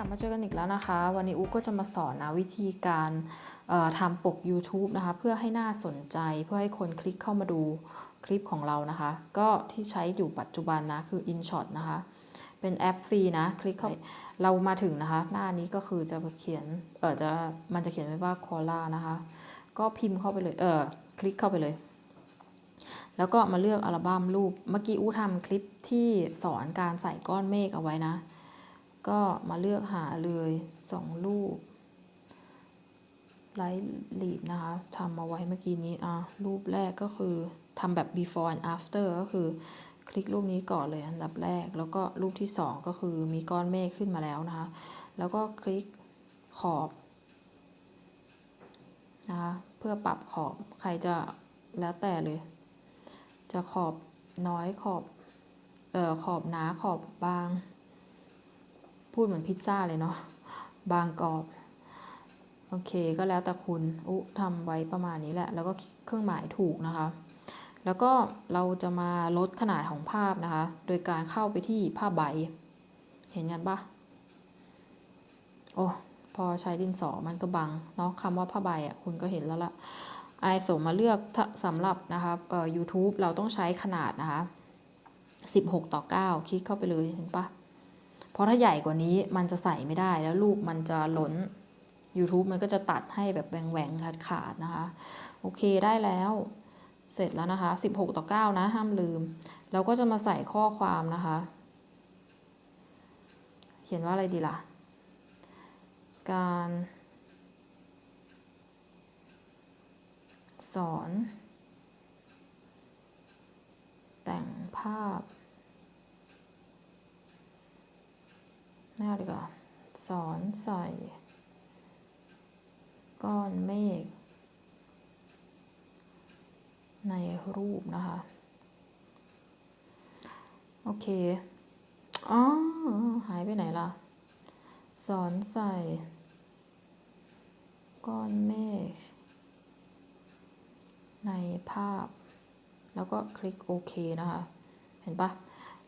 ลับมาเจอกันอีกแล้วนะคะ วันนี้อุ๊ก็จะมาสอนนะวิธีการทำปก YouTube นะคะ เพื่อให้น่าสนใจเพื่อให้คนคลิกเข้ามาดูคลิปของเรานะคะ ก็ที่ใช้อยู่ปัจจุบันนะคือ InShot นะคะ เป็นแอปฟรีนะ คลิกเข้าเรามาถึงนะคะ หน้านี้ก็คือจะเขียนเออจะมันจะเขียนไว้ว่า Cola นะคะ ก็พิมพ์เข้าไปเลยเออคลิกเข้าไปเลยแล้วก็มาเลือกอัลบั้มรูป เมื่อกี้อู้ทำคลิปที่สอนการใส่ก้อนเมฆเอาไว้นะ ก็มาเลือกหาเลยสองรูปไลท์ลีดนะคะทำมาไว้เมื่อกี้นี้อะรูปแรกก็คือทำแบบ before and after ก็คือคลิกรูปนี้ก่อนเลยอันดับแรก แล้วก็รูปที่สองก็คือมีก้อนเมฆขึ้นมาแล้วนะคะ แล้วก็คลิกขอบนะคะเพื่อปรับขอบใครจะแล้วแต่เลย จะขอบน้อยขอบเอ่อขอบหนาขอบบาง พูดเหมือนพิซซ่าเลยเนาะบางกรอบ โอเคก็แล้วแต่คุณอุทำไว้ประมาณนี้แหละ แล้วก็เครื่องหมายถูกนะคะ แล้วก็เราจะมาลดขนาดของภาพนะคะ โดยการเข้าไปที่ภาพใบ เห็นกันปะโอ้พอใช้ดินสอมันก็บังเนาะคำว่าผ้าใบอะคุณก็เห็นแล้วล่ะไอโสมมาเลือกสำหรับนะคะเอ่อ YouTube เราต้องใช้ขนาดนะคะ 16 ต่อ 9 คลิกเข้าไปเลยเห็นปะ เพราะถ้าใหญ่กว่านี้มันจะใส่ไม่ได้แล้วรูปมันจะหล้น YouTube มันก็จะตัดให้แบบแหว่งๆขาดขาดๆนะคะ โอเคได้แล้ว เสร็จแล้วนะคะ 16 ต่อ 9 นะ ห้ามลืม เราก็จะมาใส่ข้อความนะคะ เขียนว่าอะไรดีล่ะ การสอน แต่งภาพ ไม่เอาดีกว่าสอนใส่ ก้อนเมฆในรูปนะคะ โอเค อ๋อ หายไปไหนล่ะ สอนใส่ ก้อนเมฆในภาพ แล้วก็คลิกโอเคนะคะ เห็นปะ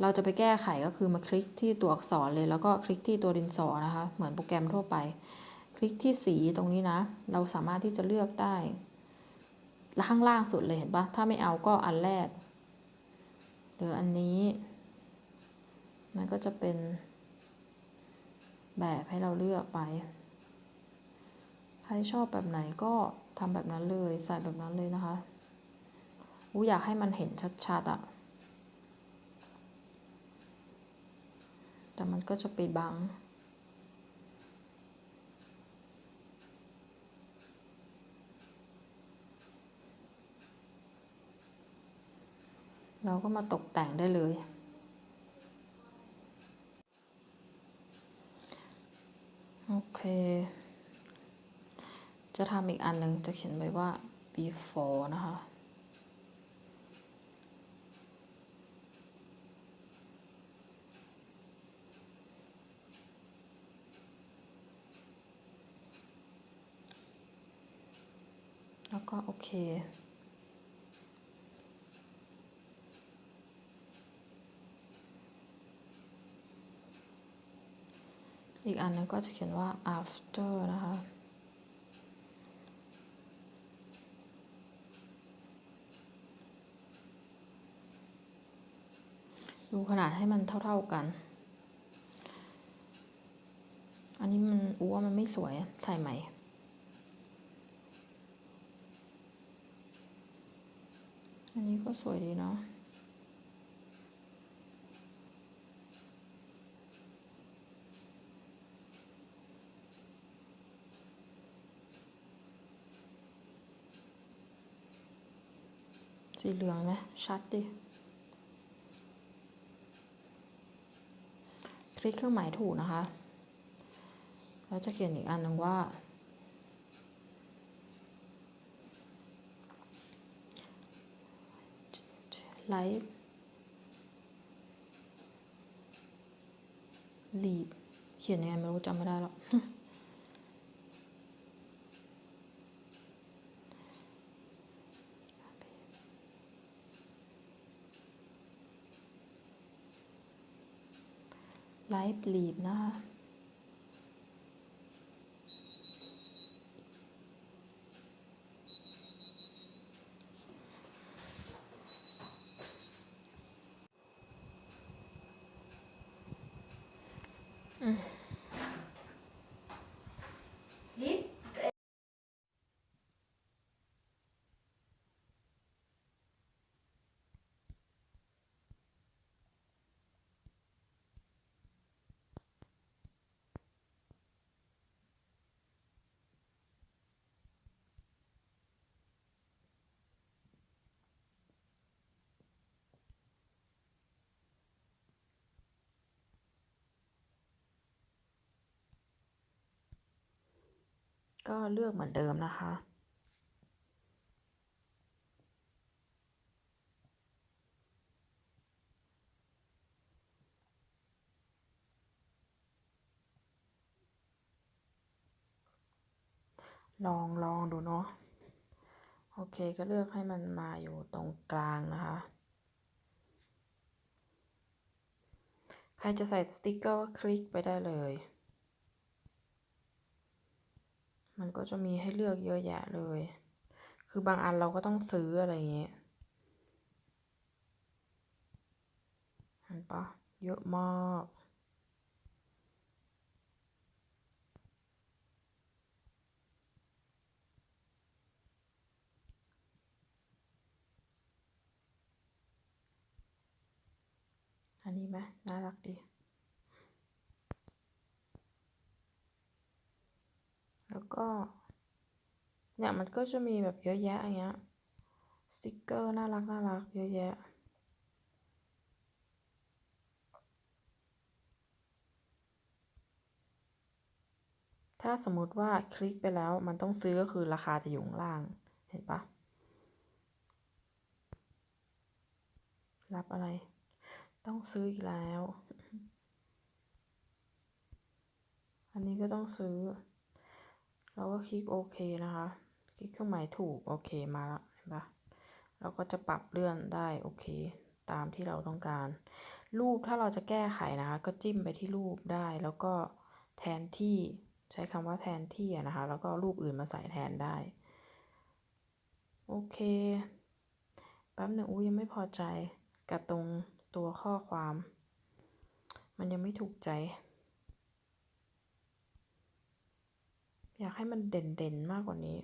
เราจะไปแก้ไขก็คือมาคลิกที่ตัวอักษรเลย แล้วก็คลิกที่ตัวดินสอนะคะ เหมือนโปรแกรมทั่วไป คลิกที่สีตรงนี้นะ เราสามารถที่จะเลือกได้แล้วข้างล่างสุดเลยเห็นปะถ้าไม่เอาก็อันแรก หรืออันนี้ มันก็จะเป็นแบบให้เราเลือกไป ใครชอบแบบไหนก็ทำแบบนั้นเลย ใส่แบบนั้นเลยนะคะ อูอยากให้มันเห็นชัดๆอะ่ะ แต่มันก็จะปิดบัง เราก็มาตกแต่งได้เลย โอเค จะทำอีกอันหนึ่งจะเขียนไว้ว่า before นะคะ ก็โอเค อีกอันนึงก็จะเขียนว่า after นะคะดูขนาดให้มันเท่าๆกัน อันนี้มันอ้วมันไม่สวย ใส่ใหม่ อันนี้ก็สวยดีเนาะสีเหลืองไหมชัดดิ คลิกเครื่องหมายถูกนะคะ แล้วจะเขียนอีกอันหนึ่งว่า ไลฟ์ลีดเขียนยังไงไม่รู้จำไม่ได้หรอกไลฟ์ลีดนะคะ ก็เลือกเหมือนเดิมนะคะ ลองลองดูเนาะโอเคก็เลือกให้มันมาอยู่ตรงกลางนะคะ ใครจะใส่สติกเกอร์ก็คลิกไปได้เลย มันก็จะมีให้เลือกเยอะแยะเลย คือบางอันเราก็ต้องซื้ออะไรเงี้ยเห็นปะเยอะมากอันนี้ไหมน่ารักดี แล้ว ก็เนี่ยมันก็จะมีแบบเยอะแยะอย่างเงี้ยสติกเกอร์น่ารักน่ารักเยอะแยะถ้าสมมติว่าคลิกไปแล้วมันต้องซื้อก็คือราคาจะอยู่ข้างล่างเห็นปะรับอะไร ต้องซื้ออีกแล้ว อันนี้ก็ต้องซื้อ เราก็คลิกโอเคนะคะ คลิกเครื่องหมายถูกโอเคมาแล้วเห็นปะเราก็จะปรับเลื่อนได้โอเค ตามที่เราต้องการ รูปถ้าเราจะแก้ไขนะคะ ก็จิ้มไปที่รูปได้แล้วก็แทนที่ใช้คำว่าแทนที่อะนะคะ แล้วก็รูปอื่นมาใส่แทนได้ โอเคแป๊บหนึ่งอู้ยังไม่พอใจกับตรงตัวข้อความ มันยังไม่ถูกใจ อยากให้มันเด่นๆมากกว่านี้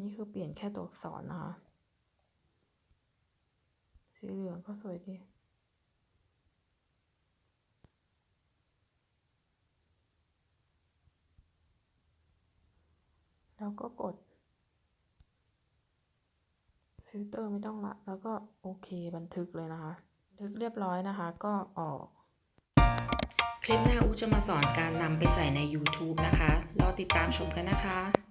นี่คือเปลี่ยนแค่ตัวอักษรนะคะ สีเหลืองก็สวยดีแล้วก็กดฟิลเตอร์ไม่ต้องละ แล้วก็โอเคบันทึกเลยนะคะ ทึกเรียบร้อยนะคะ ก็ออก คลิปหน้าอูจะมาสอนการนำไปใส่ใน YouTube นะคะ รอติดตามชมกันนะคะ